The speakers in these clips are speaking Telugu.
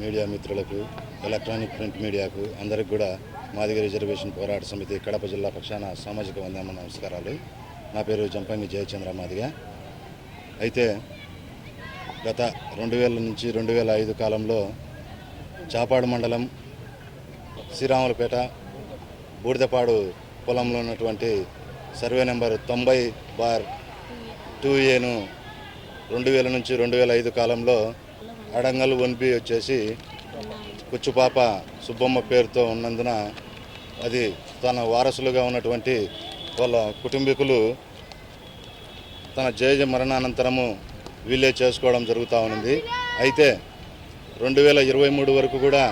మీడియా మిత్రులకు ఎలక్ట్రానిక్ ప్రింట్ మీడియాకు అందరికి కూడా మాదిగ రిజర్వేషన్ పోరాట సమితి కడప జిల్లా పక్షాన సామాజిక వందన నమస్కారాలు. నా పేరు జంపంగి జయచంద్ర మాదిగ. అయితే గత రెండు వేల నుంచి రెండు వేల ఐదు కాలంలో చాపాడు మండలం శ్రీరాములపేట బూడిదపాడు పొలంలో ఉన్నటువంటి సర్వే నెంబర్ తొంభై బార్ టూ ఏను రెండు వేల నుంచి రెండు వేల ఐదు కాలంలో అడంగల్ వన్బి వచ్చేసి కుచ్చుపాప సుబ్బమ్మ పేరుతో ఉన్నందున అది తన వారసులుగా ఉన్నటువంటి వాళ్ళ కుటుంబీకులు తన జేజ మరణానంతరము వీళ్ళే చేసుకోవడం జరుగుతూ ఉంది అయితే రెండు వేల ఇరవై మూడు వరకు కూడా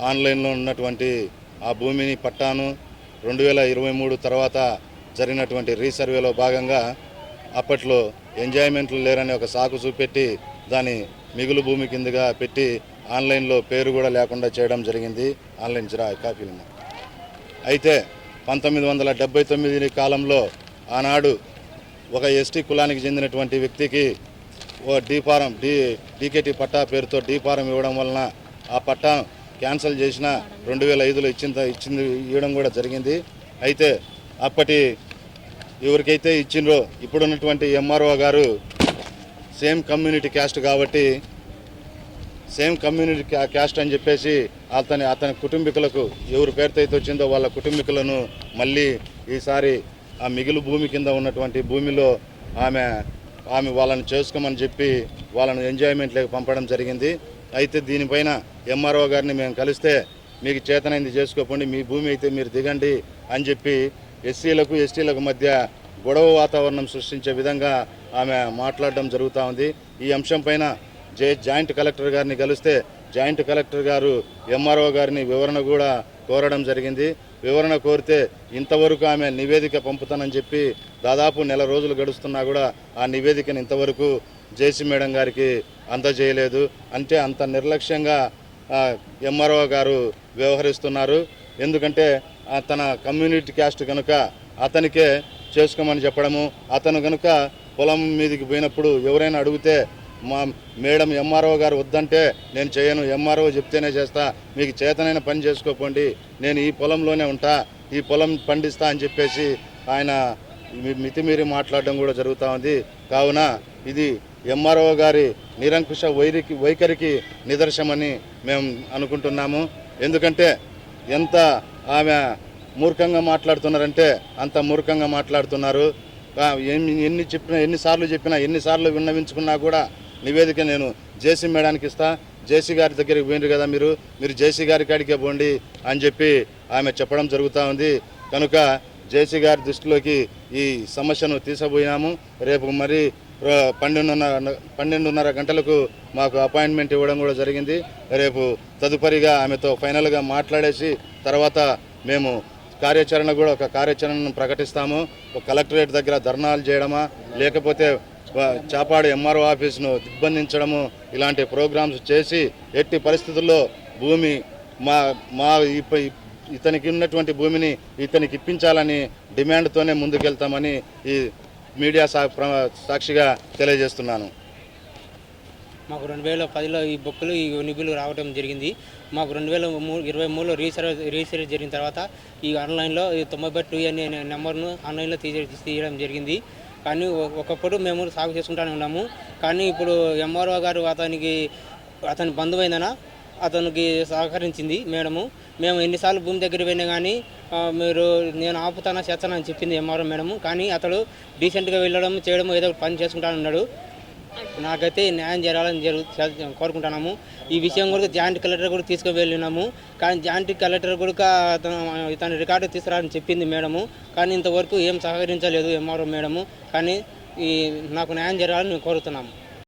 ఆన్లైన్లో ఉన్నటువంటి ఆ భూమిని పట్టాను. రెండు వేల ఇరవై మూడు తర్వాత జరిగినటువంటి రీసర్వేలో భాగంగా అప్పట్లో ఎంజాయ్మెంట్లు లేరని ఒక సాకు చూపెట్టి దాని మిగులు భూమి కిందగా పెట్టి ఆన్లైన్లో పేరు కూడా లేకుండా చేయడం జరిగింది. ఆన్లైన్ జిరా కాపీలను అయితే పంతొమ్మిది వందల డెబ్బై తొమ్మిది కాలంలో ఆనాడు ఒక ఎస్టీ కులానికి చెందినటువంటి వ్యక్తికి ఓ డీఫారం డి డీకేటీ పట్టా పేరుతో డీఫారం ఇవ్వడం వలన ఆ పట్టా క్యాన్సిల్ చేసిన రెండు వేల ఐదులో ఇచ్చింది ఇచ్చింది ఇవ్వడం కూడా జరిగింది. అయితే అప్పటి ఎవరికైతే ఇచ్చిండ్రో ఇప్పుడున్నటువంటి ఎంఆర్ఓ గారు సేమ్ కమ్యూనిటీ క్యాస్ట్ కాబట్టి సేమ్ కమ్యూనిటీ క్యాస్ట్ అని చెప్పేసి అతని అతని కుటుంబీకులకు ఎవరి పేరుతో అయితే వచ్చిందో వాళ్ళ కుటుంబీకులను మళ్ళీ ఈసారి ఆ మిగిలి భూమి కింద ఉన్నటువంటి భూమిలో ఆమె ఆమె వాళ్ళని చేసుకోమని చెప్పి వాళ్ళని ఎంజాయ్మెంట్లోకి పంపడం జరిగింది. అయితే దీనిపైన ఎంఆర్ఓ గారిని మేము కలిస్తే మీకు చేతనైంది చేసుకోకండి మీ భూమి అయితే మీరు దిగండి అని చెప్పి ఎస్సీలకు ఎస్టీలకు మధ్య గొడవ వాతావరణం సృష్టించే విధంగా ఆమె మాట్లాడడం జరుగుతూ ఉంది. ఈ అంశం పైన జే జాయింట్ కలెక్టర్ గారిని కలిస్తే జాయింట్ కలెక్టర్ గారు ఎంఆర్ఓ గారిని వివరణ కూడా కోరడం జరిగింది. వివరణ కోరితే ఇంతవరకు ఆమె నివేదిక పంపుతానని చెప్పి దాదాపు నెల రోజులు గడుస్తున్నా కూడా ఆ నివేదికను ఇంతవరకు జేసీ మేడం గారికి అందజేయలేదు. అంటే అంత నిర్లక్ష్యంగా ఎంఆర్ఓ గారు వ్యవహరిస్తున్నారు. ఎందుకంటే తన కమ్యూనిటీ క్యాస్ట్ కనుక అతనికే చేసుకోమని చెప్పడము అతను కనుక పొలం మీదకి పోయినప్పుడు ఎవరైనా అడిగితే మా మేడం ఎంఆర్ఓ గారు వద్దంటే నేను చేయను ఎంఆర్ఓ చెప్తేనే చేస్తా మీకు చేతనైన పని చేసుకోకండి నేను ఈ పొలంలోనే ఉంటా ఈ పొలం పండిస్తా అని చెప్పేసి ఆయన మితిమీరి మాట్లాడడం కూడా జరుగుతూ ఉంది. కావున ఇది ఎంఆర్ఓ గారి నిరంకుశ వైరికి వైఖరికి నిదర్శనమని మేము అనుకుంటున్నాము. ఎందుకంటే ఎంత ఆమె మూర్ఖంగా మాట్లాడుతున్నారంటే అంత మూర్ఖంగా మాట్లాడుతున్నారు. ఎన్ని ఎన్ని చెప్పినా ఎన్నిసార్లు చెప్పినా ఎన్నిసార్లు విన్నవించుకున్నా కూడా నివేదిక నేను జేసీ మేడానికి ఇస్తా. జేసీ గారి దగ్గరికి పోయిండ్రు కదా మీరు. మీరు జేసీ గారి కాడికే పోండి అని చెప్పి ఆమె చెప్పడం జరుగుతూ ఉంది. కనుక జేసీ గారి దృష్టిలోకి ఈ సమస్యను తీసుకుపోయినాము రేపు మరి పన్నెండున్నర పన్నెండున్నర గంటలకు మాకు అపాయింట్మెంట్ ఇవ్వడం కూడా జరిగింది. రేపు తదుపరిగా ఆమెతో ఫైనల్గా మాట్లాడేసి తర్వాత మేము కార్యాచరణ కూడా ఒక కార్యాచరణను ప్రకటిస్తాము. కలెక్టరేట్ దగ్గర ధర్నాలు చేయడమా లేకపోతే చాపాడు ఎంఆర్ఓ ఆఫీస్ను దిగ్బంధించడము ఇలాంటి ప్రోగ్రామ్స్ చేసి ఎట్టి పరిస్థితుల్లో భూమి మా మా ఇతనికి ఉన్నటువంటి భూమిని ఇతనికి ఇప్పించాలని డిమాండ్తోనే ముందుకెళ్తామని ఈ మీడియా సా ప్ర- సాక్షిగా తెలియజేస్తున్నాను. మాకు రెండు వేల పదిలో ఈ బుక్కులు ఈ నిధులు రావడం జరిగింది. మాకు రెండు వేల మూడు ఇరవై మూడులో రీసర్వ్ రీసర్వ్ జరిగిన తర్వాత ఈ ఆన్లైన్లో తొంభై బై టూ అనే నెంబర్ను ఆన్లైన్లో తీయ తీయడం జరిగింది. కానీ ఒ- ఒకప్పుడు మేము సాగు చేసుకుంటానే ఉన్నాము. కానీ ఇప్పుడు ఎంఆర్ఓ గారు అతనికి అతని బంధువైందన? అతనికి సహకరించింది మేడము. మేము ఎన్నిసార్లు భూమి దగ్గర పోయినా కానీ మీరు నేను ఆపుతానా చేస్తానని చెప్పింది ఎంఆర్ఓ మేడము. కానీ అతడు డీసెంట్గా వెళ్ళడం చేయడం ఏదో ఒకటి పని చేసుకుంటానన్నాడు నాకైతే న్యాయం జరగాలని జరుగు చే- కోరుకుంటున్నాము. ఈ విషయం కూడా జాయింట్ కలెక్టర్ కూడా తీసుకుని వెళ్ళినాము కానీ జాయింట్ కలెక్టర్ కూడా తన రికార్డు తీసుకురాని చెప్పింది మేడము. కానీ ఇంతవరకు ఏం సహకరించలేదు ఎంఆర్ఓ మేడము. కానీ ఈ నాకు న్యాయం జరగాలని మేము కోరుతున్నాము.